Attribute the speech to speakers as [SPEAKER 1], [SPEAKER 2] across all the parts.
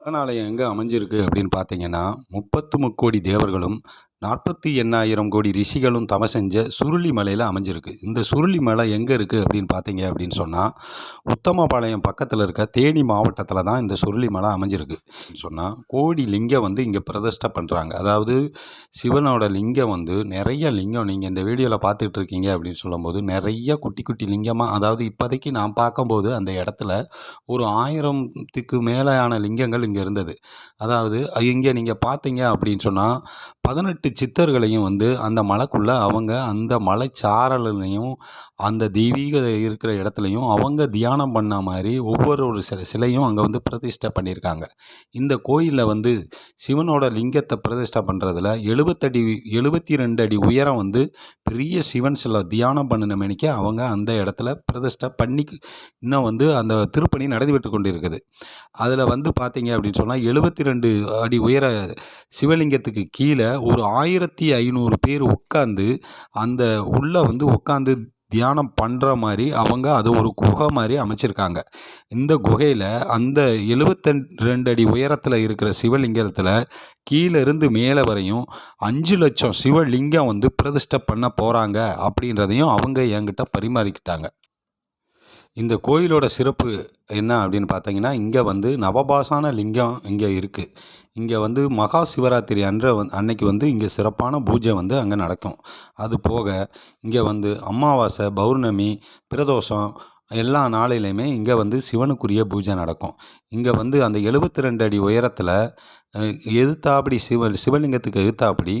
[SPEAKER 1] சிவனாலயம் எங்கே அமைஞ்சிருக்கு அப்படின்னு பார்த்தீங்கன்னா முப்பத்து முக்கோடி தேவர்களும் நாற்பத்தி எண்ணாயிரம் கோடி ரிஷிகளும் தவம் செஞ்ச சுருளி மலையில் அமைஞ்சிருக்கு. இந்த சுருளி மலை எங்கே இருக்குது அப்படின்னு பார்த்தீங்க அப்படின்னு சொன்னால் உத்தமபாளையம் பக்கத்தில் இருக்க தேனி மாவட்டத்தில் தான் இந்த சுருளி மலை அமைஞ்சிருக்கு சொன்னால் கோடி லிங்கம் வந்து இங்கே பிரதிஷ்டை பண்ணுறாங்க அதாவது சிவனோட லிங்கம் வந்து நிறைய லிங்கம் நீங்கள் இந்த வீடியோவில் பார்த்துட்டு இருக்கீங்க அப்படின்னு சொல்லும்போது நிறைய குட்டி குட்டி லிங்கமாக அதாவது இப்போதைக்கு நான் பார்க்கும்போது அந்த இடத்துல ஒரு ஆயிரத்துக்கு மேலான லிங்கங்கள் இங்கே இருந்தது. அதாவது இங்கே நீங்கள் பார்த்தீங்க அப்படின்னு சொன்னால் பதினெட்டு சித்தர்களையும் வந்து அந்த மலைக்குள்ளே அவங்க அந்த மலை சாரலையும் அந்த தெய்வீக இருக்கிற இடத்துலையும் அவங்க தியானம் பண்ண மாதிரி ஒவ்வொரு ஒரு சில சிலையும் அங்கே வந்து பிரதிஷ்டை பண்ணியிருக்காங்க. இந்த கோயிலில் வந்து சிவனோட லிங்கத்தை பிரதிஷ்டை பண்ணுறதுல எழுபத்தடி எழுபத்தி ரெண்டு அடி உயரம் வந்து பெரிய சிவன் சிலை தியானம் பண்ணின அவங்க அந்த இடத்துல பிரதிஷ்டை பண்ணி இன்னும் வந்து அந்த திருப்பணி நடந்துவிட்டு கொண்டு இருக்குது அதில் வந்து பார்த்தீங்க அப்படின்னு சொன்னால் எழுபத்தி ரெண்டு அடி உயர சிவலிங்கத்துக்கு கீழே ஒரு ஆயிரத்தி ஐநூறு பேர் உட்காந்து அந்த உள்ளே வந்து உட்காந்து தியானம் பண்ணுற மாதிரி அவங்க அது ஒரு குகை மாதிரி அமைச்சிருக்காங்க. இந்த குகையில் அந்த எழுபத்தெண் ரெண்டு அடி உயரத்தில் இருக்கிற சிவலிங்கத்தில் கீழேருந்து மேலே வரையும் அஞ்சு லட்சம் சிவலிங்கம் வந்து பிரதிஷ்டை பண்ண போகிறாங்க அப்படின்றதையும் அவங்க என்கிட்ட பரிமாறிக்கிட்டாங்க. இந்த கோயிலோட சிறப்பு என்ன அப்படின்னு பார்த்தீங்கன்னா இங்கே வந்து நவபாசான லிங்கம் இங்கே இருக்குது இங்கே வந்து மகா சிவராத்திரி அன்ற வந் அன்னைக்கு வந்து இங்கே சிறப்பான பூஜை வந்து அங்கே நடக்கும். அது போக இங்கே வந்து அமாவாசை பௌர்ணமி பிரதோஷம் எல்லா நாளிலையுமே இங்கே வந்து சிவனுக்குரிய பூஜை நடக்கும். இங்கே வந்து அந்த எழுபத்தி ரெண்டு அடி உயரத்தில் எதிர்த்தாப்படி சிவ சிவலிங்கத்துக்கு எதிர்த்தாப்படி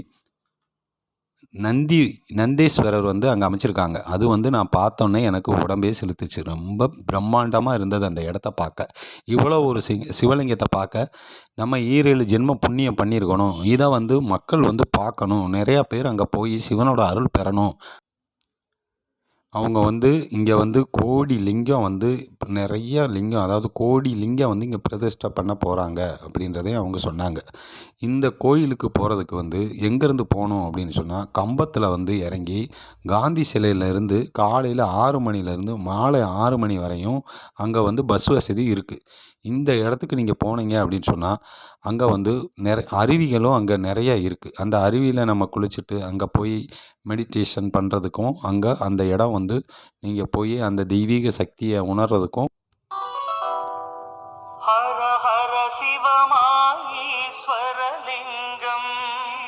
[SPEAKER 1] நந்தி நந்தேஸ்வரர் வந்து அங்கே அமைச்சிருக்காங்க. அது வந்து நான் பார்த்தோன்னே எனக்கு உடம்பே செலுத்துச்சு. ரொம்ப பிரம்மாண்டமாக இருந்தது அந்த இடத்த பார்க்க. இவ்வளோ ஒரு சி சிவலிங்கத்தை பார்க்க. நம்ம ஈரேழு ஜென்ம புண்ணியம் பண்ணியிருக்கணும். இதை வந்து மக்கள் வந்து பார்க்கணும். நிறையா பேர் அங்கே போய் சிவனோட அருள் பெறணும். அவங்க வந்து இங்கே வந்து கோடி லிங்கம் வந்து நிறைய லிங்கம் அதாவது கோடி லிங்கம் வந்து இங்கே பிரதிஷ்டை பண்ண போகிறாங்க அப்படின்றதையும் அவங்க சொன்னாங்க. இந்த கோயிலுக்கு போகிறதுக்கு வந்து எங்கேருந்து போகணும் அப்படின்னு சொன்னால் கம்பத்தில் வந்து இறங்கி காந்தி சிலையிலேருந்து காலையில் ஆறு மணிலேருந்து மாலை ஆறு மணி வரையும் அங்கே வந்து பஸ் வசதி இருக்குது இந்த இடத்துக்கு நீங்கள் போனீங்க அப்படின்னு சொன்னால் அங்கே வந்து நிறை அருவிகளும் அங்கே நிறைய இருக்குது அந்த அருவியில் நம்ம குளிச்சுட்டு அங்கே போய் மெடிடேஷன் பண்ணுறதுக்கும் அங்கே அந்த இடம் வந்து நீங்கள் போய் அந்த தெய்வீக சக்தியை உணர்றதுக்கும்
[SPEAKER 2] ஹர ஹர சிவமாஈஸ்வரலிங்கம்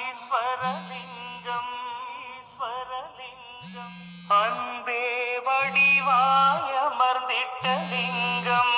[SPEAKER 2] ஈஸ்வரலிங்கம் ஈஸ்வரலிங்கம். அன்பே வடிவாய அமர்ந்திட்ட லிங்கம்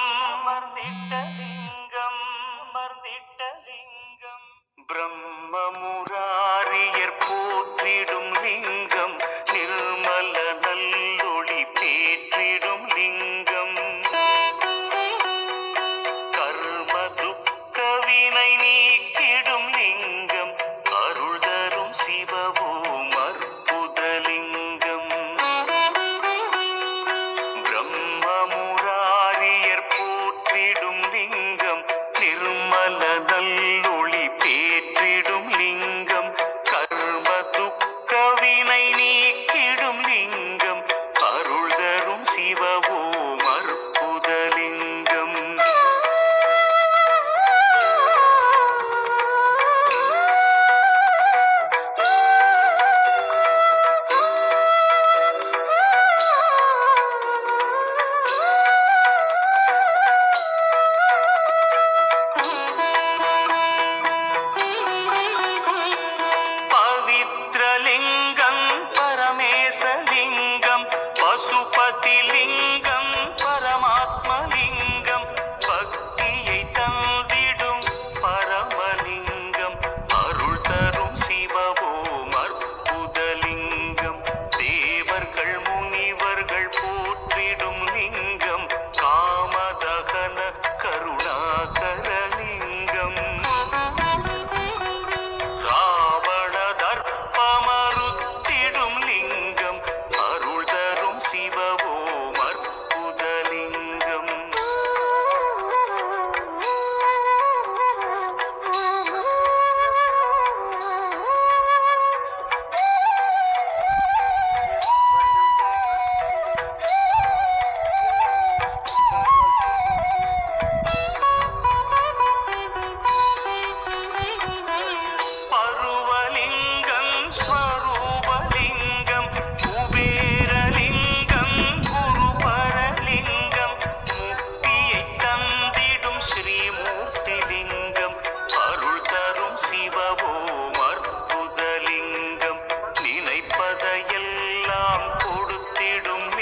[SPEAKER 2] விடும்